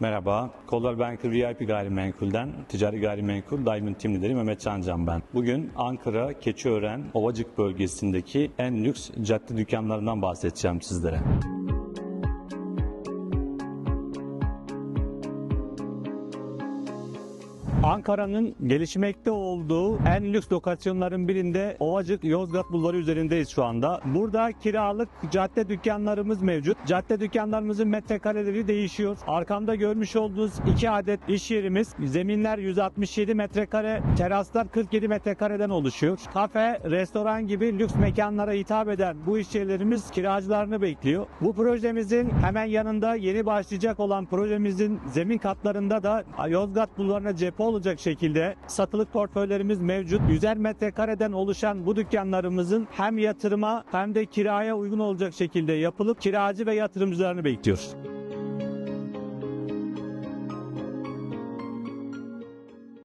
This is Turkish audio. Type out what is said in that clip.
Merhaba, Coldwell Banker VIP Gayrimenkul'den ticari gayrimenkul Diamond Team lideri Mehmet Cancan ben. Bugün Ankara, Keçiören, Ovacık bölgesindeki en lüks cadde dükkanlarından bahsedeceğim sizlere. Ankara'nın gelişmekte olduğu en lüks lokasyonların birinde Ovacık Yozgat Bulvarı üzerindeyiz şu anda. Burada kiralık cadde dükkanlarımız mevcut. Cadde dükkanlarımızın metrekareleri değişiyor. Arkamda görmüş olduğunuz iki adet iş yerimiz. Zeminler 167 metrekare, teraslar 47 metrekareden oluşuyor. Kafe, restoran gibi lüks mekanlara hitap eden bu iş yerlerimiz kiracılarını bekliyor. Bu projemizin hemen yanında yeni başlayacak olan projemizin zemin katlarında da Yozgat Bulvarı'na cephe olacak şekilde satılık portföylerimiz mevcut. 100'er metrekareden oluşan bu dükkanlarımızın hem yatırıma hem de kiraya uygun olacak şekilde yapılıp kiracı ve yatırımcılarını bekliyoruz.